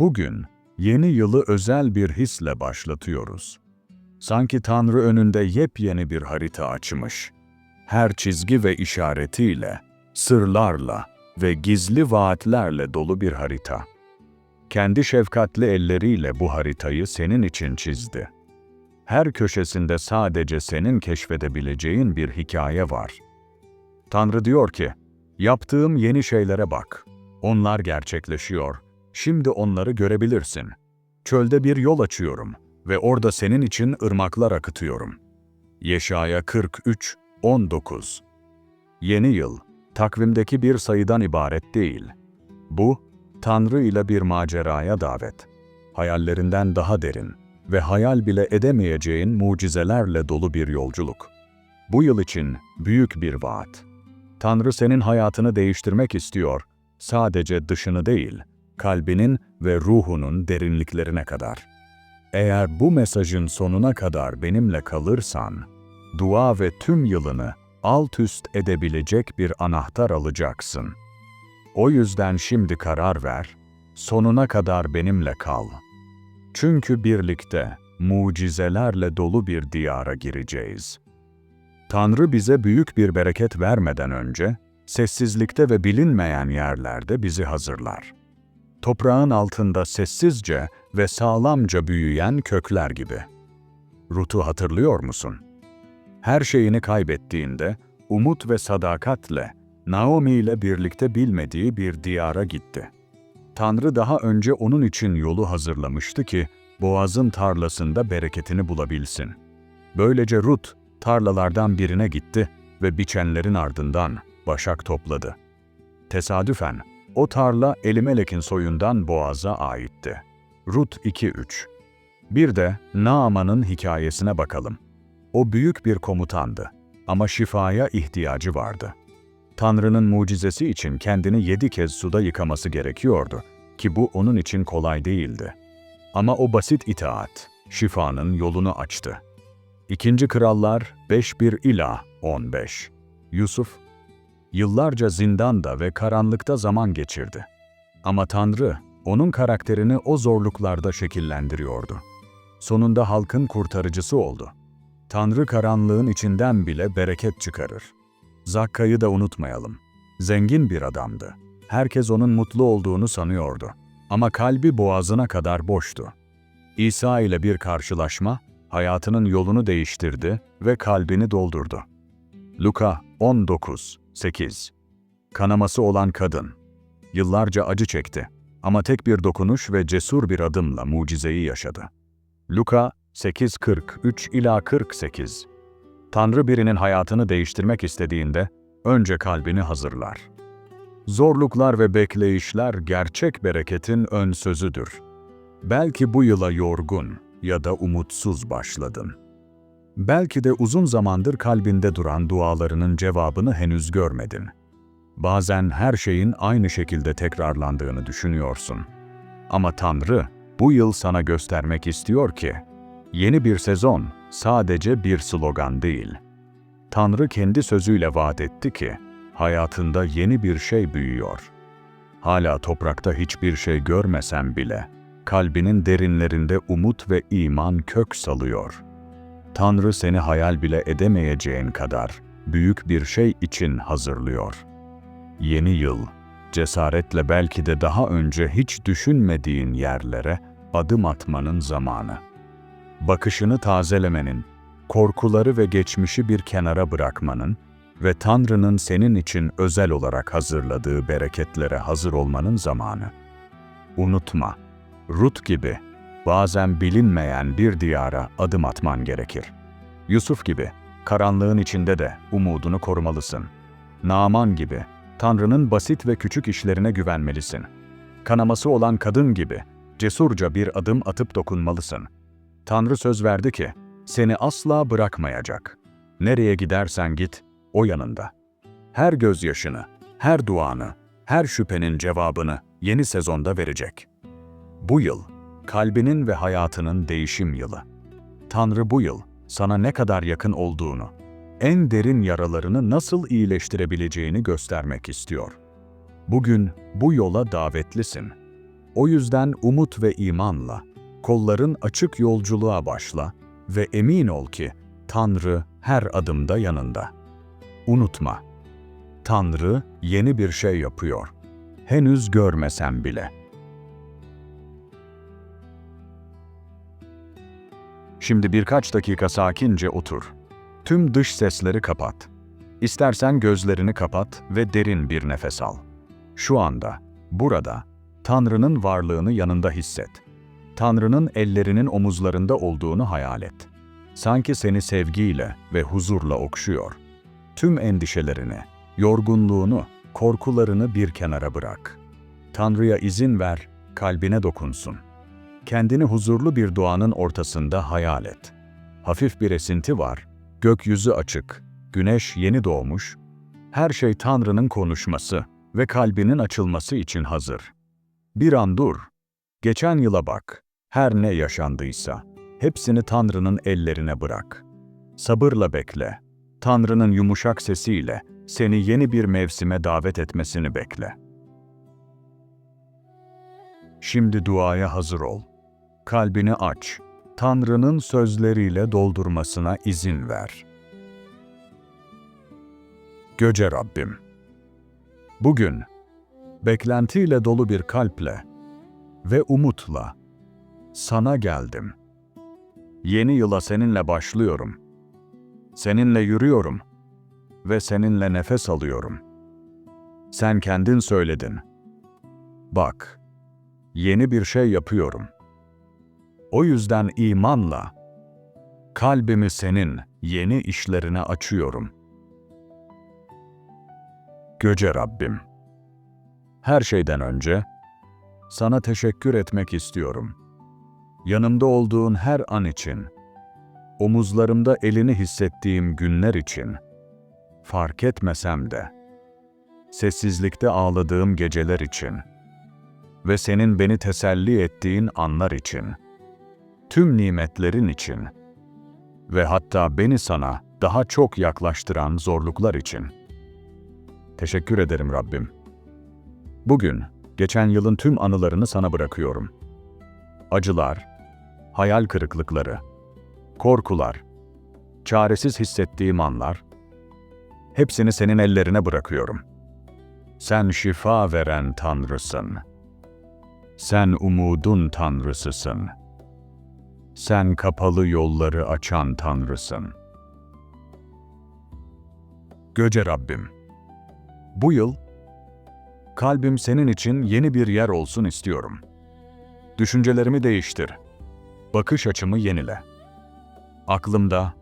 Bugün yeni yılı özel bir hisle başlatıyoruz. Sanki Tanrı önünde yepyeni bir harita açmış. Her çizgi ve işaretiyle, sırlarla ve gizli vaatlerle dolu bir harita. Kendi şefkatli elleriyle bu haritayı senin için çizdi. Her köşesinde sadece senin keşfedebileceğin bir hikaye var. Tanrı diyor ki, yaptığım yeni şeylere bak. Onlar gerçekleşiyor. Şimdi onları görebilirsin. Çölde bir yol açıyorum ve orada senin için ırmaklar akıtıyorum. Yeşaya 43, 19 Yeni yıl, takvimdeki bir sayıdan ibaret değil. Bu, Tanrı ile bir maceraya davet. Hayallerinden daha derin ve hayal bile edemeyeceğin mucizelerle dolu bir yolculuk. Bu yıl için büyük bir vaat. Tanrı senin hayatını değiştirmek istiyor, sadece dışını değil, kalbinin ve ruhunun derinliklerine kadar. Eğer bu mesajın sonuna kadar benimle kalırsan, dua ve tüm yılını alt üst edebilecek bir anahtar alacaksın. O yüzden şimdi karar ver, sonuna kadar benimle kal. Çünkü birlikte mucizelerle dolu bir diyara gireceğiz. Tanrı bize büyük bir bereket vermeden önce, sessizlikte ve bilinmeyen yerlerde bizi hazırlar. Toprağın altında sessizce ve sağlamca büyüyen kökler gibi. Rut'u hatırlıyor musun? Her şeyini kaybettiğinde, umut ve sadakatle, Naomi ile birlikte bilmediği bir diyara gitti. Tanrı daha önce onun için yolu hazırlamıştı ki, Boğaz'ın tarlasında bereketini bulabilsin. Böylece Rut, tarlalardan birine gitti ve biçenlerin ardından başak topladı. Tesadüfen, o tarla Elimelek'in soyundan Boğaz'a aitti. Rut 2-3 Bir de Naaman'ın hikayesine bakalım. O büyük bir komutandı ama şifaya ihtiyacı vardı. Tanrı'nın mucizesi için kendini yedi kez suda yıkaması gerekiyordu ki bu onun için kolay değildi. Ama o basit itaat, şifanın yolunu açtı. İkinci Krallar 5-1 ila 15 Yusuf, yıllarca zindanda ve karanlıkta zaman geçirdi. Ama Tanrı, onun karakterini o zorluklarda şekillendiriyordu. Sonunda halkın kurtarıcısı oldu. Tanrı karanlığın içinden bile bereket çıkarır. Zakka'yı da unutmayalım. Zengin bir adamdı. Herkes onun mutlu olduğunu sanıyordu. Ama kalbi boğazına kadar boştu. İsa ile bir karşılaşma, hayatının yolunu değiştirdi ve kalbini doldurdu. Luka 19, 8 Kanaması olan kadın. Yıllarca acı çekti ama tek bir dokunuş ve cesur bir adımla mucizeyi yaşadı. Luka 8.43 ila 48 Tanrı birinin hayatını değiştirmek istediğinde önce kalbini hazırlar. Zorluklar ve bekleyişler gerçek bereketin ön sözüdür. Belki bu yıla yorgun ya da umutsuz başladın. Belki de uzun zamandır kalbinde duran dualarının cevabını henüz görmedin. Bazen her şeyin aynı şekilde tekrarlandığını düşünüyorsun. Ama Tanrı bu yıl sana göstermek istiyor ki, yeni bir sezon sadece bir slogan değil. Tanrı kendi sözüyle vaat etti ki, hayatında yeni bir şey büyüyor. Hala toprakta hiçbir şey görmesen bile, kalbinin derinlerinde umut ve iman kök salıyor. Tanrı seni hayal bile edemeyeceğin kadar büyük bir şey için hazırlıyor. Yeni yıl, cesaretle belki de daha önce hiç düşünmediğin yerlere adım atmanın zamanı. Bakışını tazelemenin, korkuları ve geçmişi bir kenara bırakmanın ve Tanrı'nın senin için özel olarak hazırladığı bereketlere hazır olmanın zamanı. Unutma, Rut gibi bazen bilinmeyen bir diyara adım atman gerekir. Yusuf gibi karanlığın içinde de umudunu korumalısın. Naaman gibi Tanrı'nın basit ve küçük işlerine güvenmelisin. Kanaması olan kadın gibi cesurca bir adım atıp dokunmalısın. Tanrı söz verdi ki seni asla bırakmayacak. Nereye gidersen git, o yanında. Her gözyaşını, her duanı, her şüphenin cevabını yeni sezonda verecek. Bu yıl, kalbinin ve hayatının değişim yılı. Tanrı bu yıl sana ne kadar yakın olduğunu, en derin yaralarını nasıl iyileştirebileceğini göstermek istiyor. Bugün bu yola davetlisin. O yüzden umut ve imanla, kolların açık yolculuğa başla ve emin ol ki Tanrı her adımda yanında. Unutma, Tanrı yeni bir şey yapıyor. Henüz görmesen bile. Şimdi birkaç dakika sakince otur. Tüm dış sesleri kapat. İstersen gözlerini kapat ve derin bir nefes al. Şu anda, burada, Tanrı'nın varlığını yanında hisset. Tanrı'nın ellerinin omuzlarında olduğunu hayal et. Sanki seni sevgiyle ve huzurla okşuyor. Tüm endişelerini, yorgunluğunu, korkularını bir kenara bırak. Tanrı'ya izin ver, kalbine dokunsun. Kendini huzurlu bir doğanın ortasında hayal et. Hafif bir esinti var, gökyüzü açık, güneş yeni doğmuş, her şey Tanrı'nın konuşması ve kalbinin açılması için hazır. Bir an dur, geçen yıla bak, her ne yaşandıysa, hepsini Tanrı'nın ellerine bırak. Sabırla bekle, Tanrı'nın yumuşak sesiyle seni yeni bir mevsime davet etmesini bekle. Şimdi duaya hazır ol. Kalbini aç. Tanrı'nın sözleriyle doldurmasına izin ver. Göce Rabbim. Bugün beklentiyle dolu bir kalple ve umutla sana geldim. Yeni yıla seninle başlıyorum. Seninle yürüyorum ve seninle nefes alıyorum. Sen kendin söyledin. Bak, yeni bir şey yapıyorum. O yüzden imanla kalbimi senin yeni işlerine açıyorum. Göce Rabbim. Her şeyden önce sana teşekkür etmek istiyorum. Yanımda olduğun her an için, omuzlarımda elini hissettiğim günler için, fark etmesem de, sessizlikte ağladığım geceler için ve senin beni teselli ettiğin anlar için, tüm nimetlerin için ve hatta beni sana daha çok yaklaştıran zorluklar için. Teşekkür ederim Rabbim. Bugün, geçen yılın tüm anılarını sana bırakıyorum. Acılar, hayal kırıklıkları, korkular, çaresiz hissettiğim anlar, hepsini senin ellerine bırakıyorum. Sen şifa veren Tanrısın. Sen umudun Tanrısısın. Sen kapalı yolları açan Tanrısın. Göce Rabbim, bu yıl kalbim senin için yeni bir yer olsun istiyorum. Düşüncelerimi değiştir. Bakış açımı yenile. Aklımda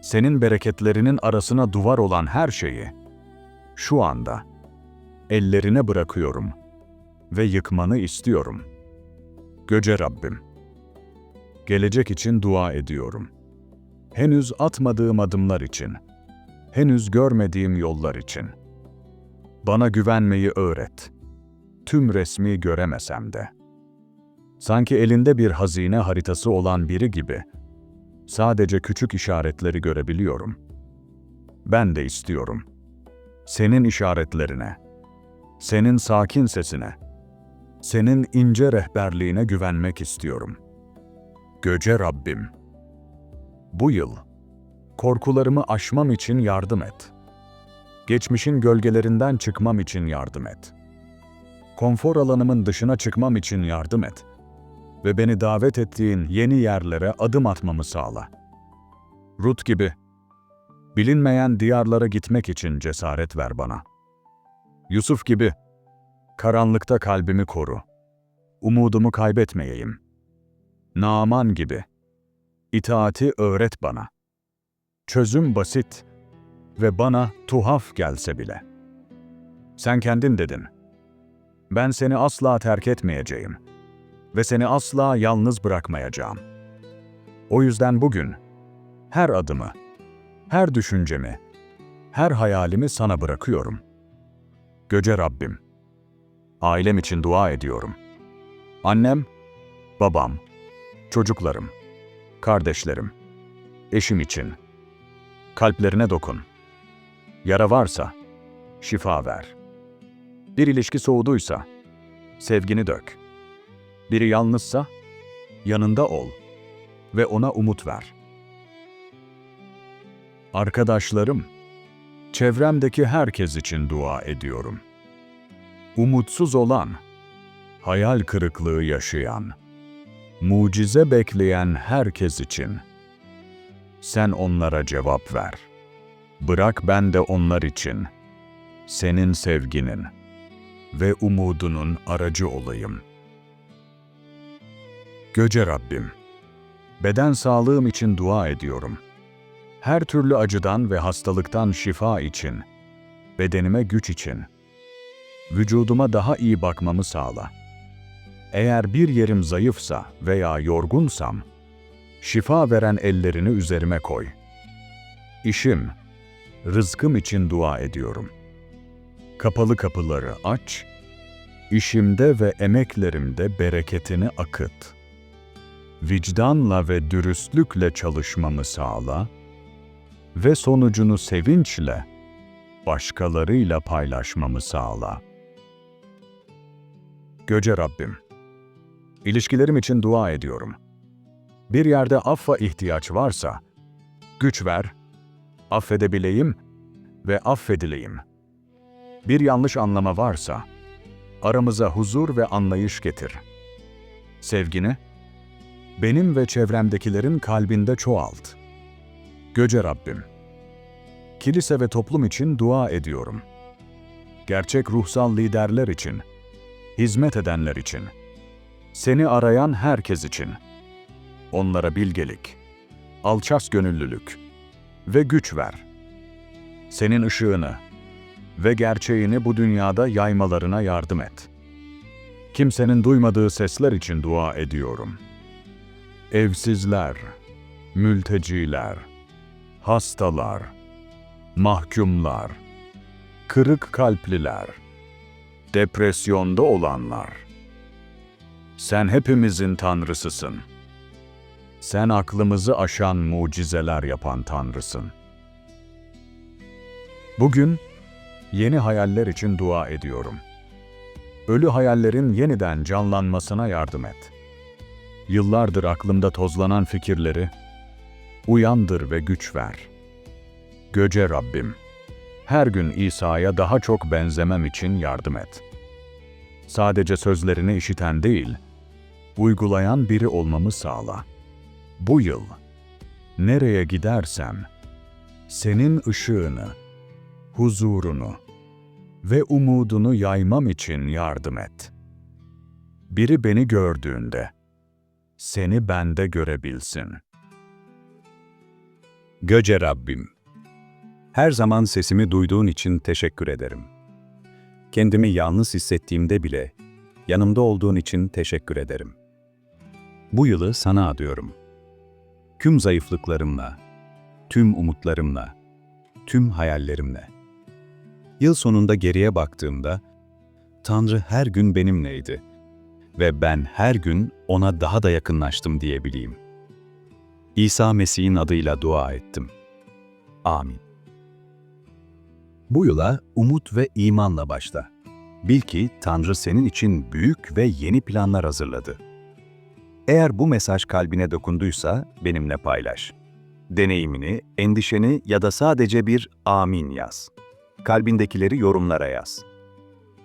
senin bereketlerinin arasına duvar olan her şeyi şu anda ellerine bırakıyorum ve yıkmanı istiyorum. Göce Rabbim. Gelecek için dua ediyorum. Henüz atmadığım adımlar için, henüz görmediğim yollar için. Bana güvenmeyi öğret. Tüm resmi göremesem de. Sanki elinde bir hazine haritası olan biri gibi sadece küçük işaretleri görebiliyorum. Ben de istiyorum. Senin işaretlerine, senin sakin sesine, senin ince rehberliğine güvenmek istiyorum. Göce Rabbim. Bu yıl korkularımı aşmam için yardım et. Geçmişin gölgelerinden çıkmam için yardım et. Konfor alanımın dışına çıkmam için yardım et ve beni davet ettiğin yeni yerlere adım atmamı sağla. Rut gibi, bilinmeyen diyarlara gitmek için cesaret ver bana. Yusuf gibi, karanlıkta kalbimi koru. Umudumu kaybetmeyeyim. Naaman gibi, itaati öğret bana. Çözüm basit ve bana tuhaf gelse bile. Sen kendin dedin. Ben seni asla terk etmeyeceğim.'' ve seni asla yalnız bırakmayacağım. O yüzden bugün her adımı, her düşüncemi, her hayalimi sana bırakıyorum. Göce Rabbim, ailem için dua ediyorum. Annem, babam, çocuklarım, kardeşlerim, eşim için. Kalplerine dokun. Yara varsa şifa ver. Bir ilişki soğuduysa sevgini dök.'' Biri yalnızsa yanında ol ve ona umut ver. Arkadaşlarım, çevremdeki herkes için dua ediyorum. Umutsuz olan, hayal kırıklığı yaşayan, mucize bekleyen herkes için. Sen onlara cevap ver. Bırak ben de onlar için, senin sevginin ve umudunun aracı olayım. Göce Rabbim, beden sağlığım için dua ediyorum. Her türlü acıdan ve hastalıktan şifa için, bedenime güç için, vücuduma daha iyi bakmamı sağla. Eğer bir yerim zayıfsa veya yorgunsam, şifa veren ellerini üzerime koy. İşim, rızkım için dua ediyorum. Kapalı kapıları aç, işimde ve emeklerimde bereketini akıt. Vicdanla ve dürüstlükle çalışmamı sağla ve sonucunu sevinçle başkalarıyla paylaşmamı sağla. Göce Rabbim, ilişkilerim için dua ediyorum. Bir yerde affa ihtiyaç varsa, güç ver, affedebileyim ve affedileyim. Bir yanlış anlama varsa, aramıza huzur ve anlayış getir. Sevgini, benim ve çevremdekilerin kalbinde çoğalt. Göce Rabbim, kilise ve toplum için dua ediyorum. Gerçek ruhsal liderler için, hizmet edenler için, seni arayan herkes için, onlara bilgelik, alçak gönüllülük ve güç ver. Senin ışığını ve gerçeğini bu dünyada yaymalarına yardım et. Kimsenin duymadığı sesler için dua ediyorum. Evsizler, mülteciler, hastalar, mahkumlar, kırık kalpliler, depresyonda olanlar. Sen hepimizin tanrısısın. Sen aklımızı aşan mucizeler yapan tanrısın. Bugün yeni hayaller için dua ediyorum. Ölü hayallerin yeniden canlanmasına yardım et. Yıllardır aklımda tozlanan fikirleri uyandır ve güç ver. Göce Rabbim, her gün İsa'ya daha çok benzemem için yardım et. Sadece sözlerini işiten değil, uygulayan biri olmamı sağla. Bu yıl, nereye gidersem, senin ışığını, huzurunu ve umudunu yaymam için yardım et. Biri beni gördüğünde, seni bende görebilsin. Göce Rabbim, her zaman sesimi duyduğun için teşekkür ederim. Kendimi yalnız hissettiğimde bile yanımda olduğun için teşekkür ederim. Bu yılı sana adıyorum. Tüm zayıflıklarımla, tüm umutlarımla, tüm hayallerimle. Yıl sonunda geriye baktığımda Tanrı her gün benimleydi ve ben her gün ona daha da yakınlaştım diyebileyim. İsa Mesih'in adıyla dua ettim. Amin. Bu yıla umut ve imanla başla. Bil ki Tanrı senin için büyük ve yeni planlar hazırladı. Eğer bu mesaj kalbine dokunduysa benimle paylaş. Deneyimini, endişeni ya da sadece bir amin yaz. Kalbindekileri yorumlara yaz.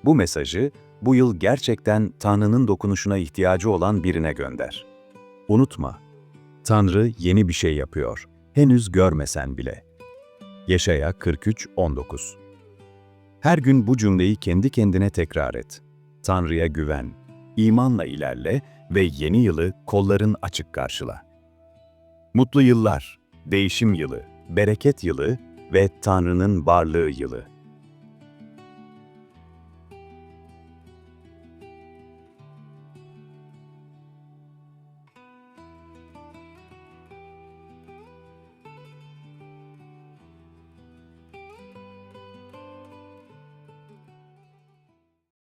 Bu mesajı bu yıl gerçekten Tanrı'nın dokunuşuna ihtiyacı olan birine gönder. Unutma, Tanrı yeni bir şey yapıyor. Henüz görmesen bile. Yaşaya 43-19 Her gün bu cümleyi kendi kendine tekrar et. Tanrı'ya güven, imanla ilerle ve yeni yılı kolların açık karşıla. Mutlu yıllar, değişim yılı, bereket yılı ve Tanrı'nın varlığı yılı.